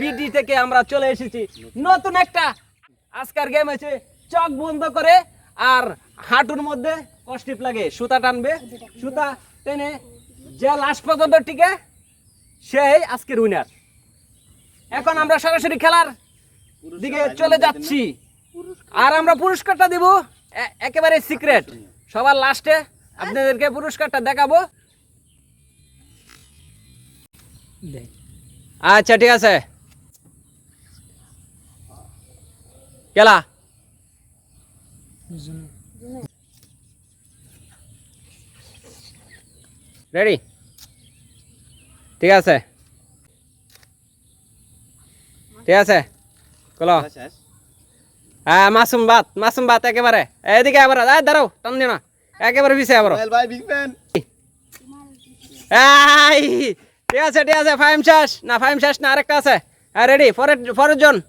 BD থেকে আমরা চলে এসেছি। নতুন একটা আজকের গেম আছে চোখ বন্ধ করে আর হাঁটুর মধ্যে কষ্টিপ লাগে। সুতা টানবে সুতা টেনে যে লাস্ট পর্যন্ত টিকে সেই আজকের উইনার এখন আমরা সরাসরি খেলার দিকে চলে যাচ্ছি। আর আমরা পুরস্কারটা দিব একেবারে সিক্রেট সবার লাস্টে আপনাদেরকে পুরস্কারটা দেখাবো। আচ্ছা ঠিক আছে। কেলা? রেডি ঠিক আছে। ঠিক আছে। কলো। হ্যাঁ মাসুম বাত মাসুম বাত একেবারে। এদিকে আবার এই দাঁড়াও টান দিও না। একেবারে পিছিয়ে আবার। ভাই বিগ ফ্যান ঠিক আছে ঠিক আছে ফাইম শেষ। না ফাইম শেষ না আরেকটা আছে। হ্যাঁ রেডি পরের পরের জন আহ, এই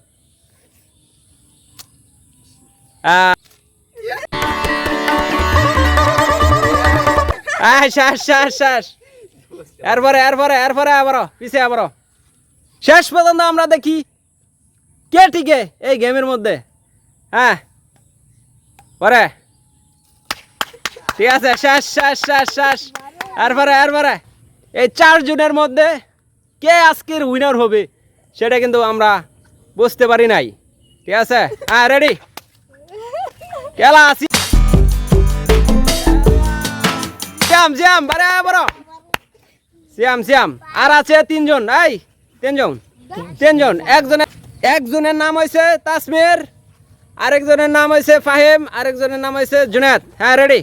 শেষ শেষ শেষ পর্যন্ত আমরা দেখি কে টিকে এই গেমের মধ্যে। হ্যাঁ। পরে। ঠিক আছে, শেষ শেষ শেষ শেষ। এরপরে এরপরে। এই চার চারজনের মধ্যে কে আজকের উইনার হবে, সেটা কিন্তু আমরা বুঝতে পারি নাই। ঠিক আছে? হ্যাঁ রেডি খেলা আসি শ্যাম শ্যাম, বারে বড় শ্যাম শ্যাম তিনজন, এই, তিনজন তিনজন। একজনের একজনের নাম হয়েছে তাসমির, আরেকজনের নাম হয়েছে ফাহিম, আরেকজনের নাম হয়েছে জুনাদ হ্যাঁ রেডি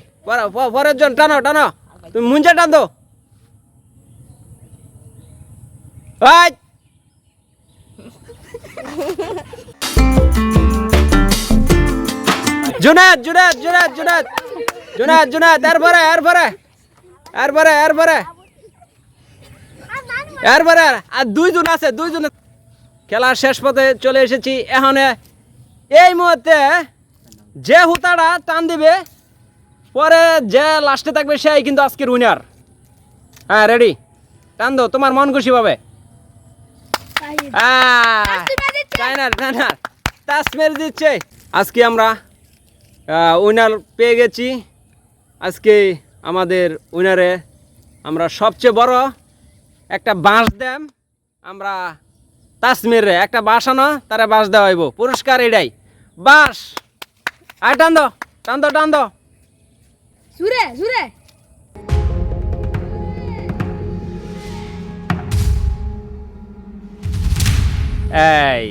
পরের জন, টানো টানো। তুমি মুঞ্জে টান দো জুনাদ জুনাদ জুনাদ জুনাদ জুনাদ জুনাদ এরপরে এরপরে। এরপরে এরপরে। এরপরে আর দুইজন আছে দুইজন। খেলার শেষ পথে চলে এসেছি এখন। এই মুহূর্তে যে হুতাটা টান দিবে পরে যে লাস্টে থাকবে সেই কিন্তু আজকের উইনার হ্যাঁ রেডি টান দো তোমার মন খুশি পাবে। হ্যাঁ তাসমের দিচ্ছে। আজকে আমরা উইনার পেয়ে গেছি। আজকে আমাদের উইনারে আমরা সবচেয়ে বড় একটা বাঁশ দেম আমরা তাসমিরে একটা বাঁশ আনো তারা বাঁশ দেওয়া হইব। পুরস্কার এটাই। বাঁশ। আর টান দো টান দো টান দো সুরে জুড়ে। এই।